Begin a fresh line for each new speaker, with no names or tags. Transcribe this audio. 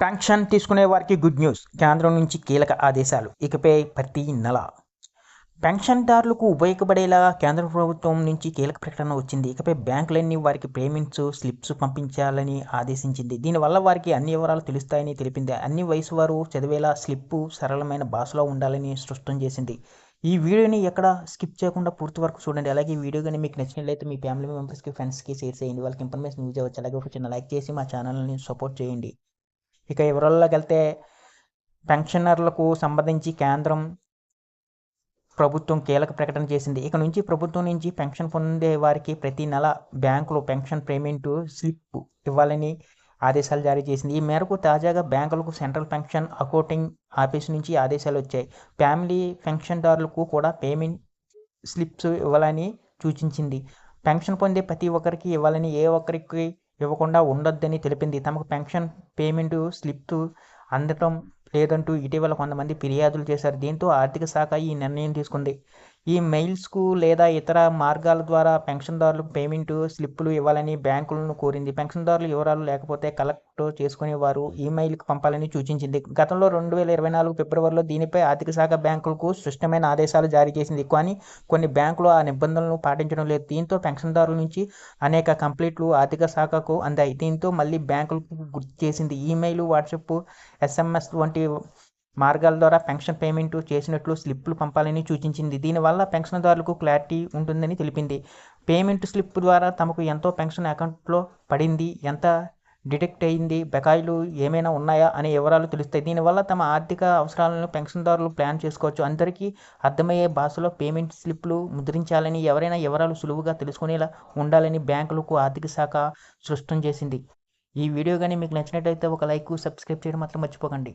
Pension తీసుకునే వారికి good news కేంద్రం నుంచి కీలక ఆదేశాలు. ఇకపై ప్రతి నెల. పెన్షన్దారులకు ఉపయోగపడేలా కేంద్ర ప్రభుత్వం నుంచి కీలక ప్రకటన వచ్చింది. ఇకపై బ్యాంకులన్నీ వారికి పేమెంట్స్ స్లిప్స్ పంపించాలని ఆదేశించింది. దీనివల్ల వారికి అన్ని వివరాలు తెలుస్తాయని తెలిపింది. అన్ని వయసు వారు చదివేలా స్లిప్ సరళమైన భాషలో ఉండాలని స్పష్టం చేసింది. ఈ వీడియోని ఎక్కడ స్కిప్ చేయకుండా పూర్తి వరకు చూడండి. అలాగే ఈ వీడియో కానీ మీకు నచ్చినట్లయితే మీ ఫ్యామిలీ మెంబర్స్కి ఫ్రెండ్స్కి షేర్ చేయండి. వాళ్ళకి ఇన్ఫర్మేషన్ యూజ్ అవ్వచ్చు. అలాగే ఒక చిన్న లైక్ చేసి మా ఛానల్ని సపోర్ట్ చేయండి. ఇక వివరాల్లోకి వెళ్తే పెన్షనర్లకు సంబంధించి కేంద్రం ప్రభుత్వం కీలక ప్రకటన చేసింది. ఇక నుంచి ప్రభుత్వం నుంచి పెన్షన్ పొందే వారికి ప్రతి నెల బ్యాంకులో పెన్షన్ పేమెంట్ స్లిప్ ఇవ్వాలని ఆదేశాలు జారీ చేసింది. ఈ మేరకు తాజాగా బ్యాంకులకు సెంట్రల్ పెన్షన్ అకౌంటింగ్ ఆఫీస్ నుంచి ఆదేశాలు వచ్చాయి. ఫ్యామిలీ పెన్షన్దారులకు కూడా పేమెంట్ స్లిప్స్ ఇవ్వాలని సూచించింది. పెన్షన్ పొందే ప్రతి ఒక్కరికి ఇవ్వాలని ఏ ఒక్కరికి ఇవ్వకుండా ఉండొద్దని తెలిపింది. తమకు పెన్షన్ పేమెంట్ స్లిప్ అందటం లేదంటూ ఇటీవల కొంతమంది ఫిర్యాదులు చేశారు. దీంతో ఆర్థిక శాఖ ఈ నిర్ణయం తీసుకుంది. ఈ మెయిల్స్కు లేదా ఇతర మార్గాల ద్వారా పెన్షన్దారులకు పేమెంట్ స్లిప్పులు ఇవ్వాలని బ్యాంకులను కోరింది. పెన్షన్దారుల వివరాలు లేకపోతే కలెక్ట్ చేసుకునేవారు ఈమెయిల్కి పంపాలని సూచించింది. గతంలో రెండు వేల ఇరవై నాలుగు ఫిబ్రవరిలో దీనిపై ఆర్థిక శాఖ బ్యాంకులకు స్పష్టమైన ఆదేశాలు జారీ చేసింది. కానీ కొన్ని బ్యాంకులు ఆ నిబంధనలను పాటించడం లేదు. దీంతో పెన్షన్దారుల నుంచి అనేక కంప్లీట్లు ఆర్థిక శాఖకు అందాయి. దీంతో మళ్ళీ బ్యాంకులకు గుర్తు చేసింది. ఈమెయిల్ వాట్సాప్ ఎస్ఎంఎస్ వంటి మార్గాల ద్వారా పెన్షన్ పేమెంట్ చేసినట్లు స్లిప్పులు పంపాలని సూచించింది. దీనివల్ల పెన్షన్దారులకు క్లారిటీ ఉంటుందని తెలిపింది. పేమెంట్ స్లిప్ ద్వారా తమకు ఎంతో పెన్షన్ అకౌంట్లో పడింది. ఎంత డిటెక్ట్ అయింది? బకాయిలు ఏమైనా ఉన్నాయా అనే వివరాలు తెలుస్తాయి. దీనివల్ల తమ ఆర్థిక అవసరాలను పెన్షన్దారులు ప్లాన్ చేసుకోవచ్చు. అందరికీ అర్థమయ్యే భాషలో పేమెంట్ స్లిప్లు ముద్రించాలని ఎవరైనా వివరాలు సులువుగా తెలుసుకునేలా ఉండాలని బ్యాంకులకు ఆర్థిక శాఖ స్పష్టం చేసింది. ఈ వీడియో కానీ మీకు నచ్చినట్లయితే ఒక లైక్ సబ్స్క్రైబ్ చేయడం మాత్రం మర్చిపోకండి.